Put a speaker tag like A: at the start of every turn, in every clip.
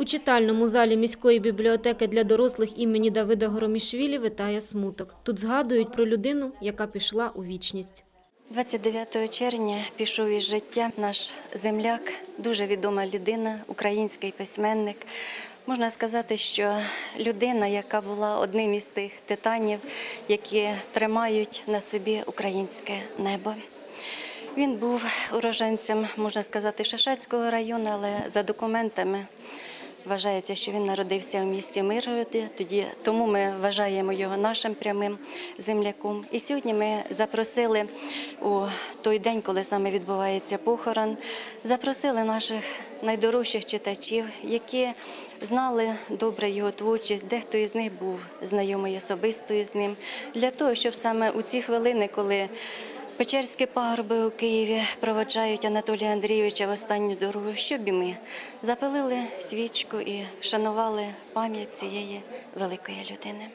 A: У читальному залі міської бібліотеки для дорослих імені Давида Горомішвілі витає смуток. Тут згадують про людину, яка пішла у вічність.
B: 29 червня пішов із життя наш земляк, дуже відома людина, український письменник. Можна сказати, що людина, яка була одним із тих титанів, які тримають на собі українське небо. Він був уроженцем, можна сказати, Шишацького району, але за документами Вважається, що він народився у місті Миргороді, тоді тому ми вважаємо його нашим прямим земляком. І сьогодні ми запросили у той день, коли саме відбувається похорон, запросили наших найдорожчих читачів, які знали добре його творчість, дехто із них був знайомий особисто з ним, для того, щоб саме у ці хвилини, коли Печерські пагорби у Києві проводжають Анатолія Андрійовича в останню дорогу, щоб і ми запалили свічку і вшанували пам'ять цієї великої людини.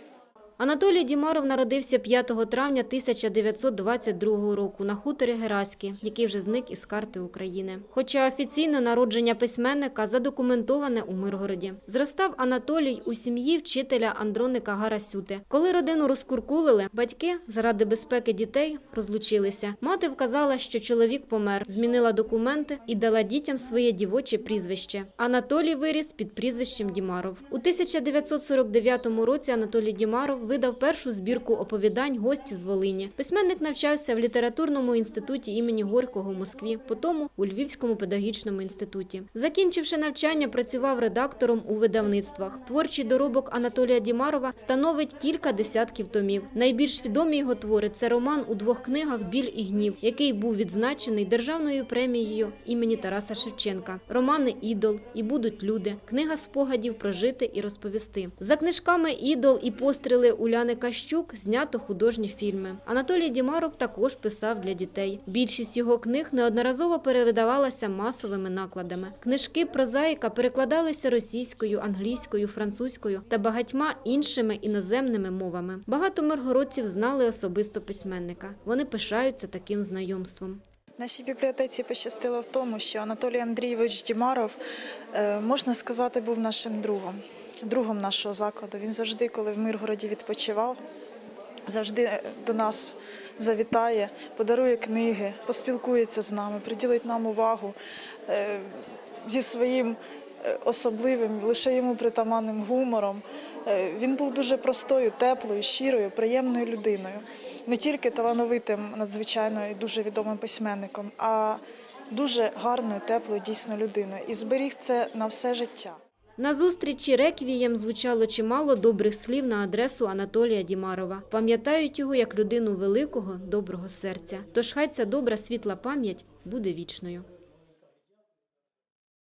A: Анатолій Дімаров народився 5 травня 1922 року на хуторі Гераськи, який вже зник із карти України. Хоча офіційно народження письменника задокументоване у Миргороді. Зростав Анатолій у сім'ї вчителя Андроника Гарасюти. Коли родину розкуркулили, батьки заради безпеки дітей розлучилися. Мати вказала, що чоловік помер, змінила документи і дала дітям своє дівоче прізвище. Анатолій виріс під прізвищем Дімаров. У 1949 році Анатолій Дімаров видав першу збірку оповідань гості з Волині. Письменник навчався в літературному інституті імені Горького в Москві, потім у Львівському педагогічному інституті. Закінчивши навчання, працював редактором у видавництвах. Творчий доробок Анатолія Дімарова становить кілька десятків томів. Найбільш відомі його твори це роман у двох книгах Біль і гнів, який був відзначений державною премією імені Тараса Шевченка. Романи Ідол і будуть люди. Книга спогадів про жити і розповісти. За книжками Ідол і постріли Уляни Кащук знято художні фільми. Анатолій Дімаров також писав для дітей. Більшість його книг неодноразово перевидавалася масовими накладами. Книжки прозаїка перекладалися російською, англійською, французькою та багатьма іншими іноземними мовами. Багато миргородців знали особисто письменника. Вони пишаються таким знайомством.
C: Нашій бібліотеці пощастило в тому, що Анатолій Андрійович Дімаров, е, можна сказати, був нашим другом, другом нашого закладу. Він завжди, коли в Миргороді відпочивав, завжди до нас завітає, подарує книги, поспілкується з нами, приділить нам увагу е, зі своїм е, особливим, лише йому притаманним гумором. Е, Він був дуже простою, теплою, щирою, приємною людиною. Не тільки талановитим, надзвичайно і дуже відомим письменником, а дуже гарною, теплою, дійсно людиною. І зберіг це на все життя.
A: На зустрічі реквієм звучало чимало добрих слів на адресу Анатолія Дімарова. Пам'ятають його як людину великого, доброго серця. Тож хай ця добра світла пам'ять буде вічною.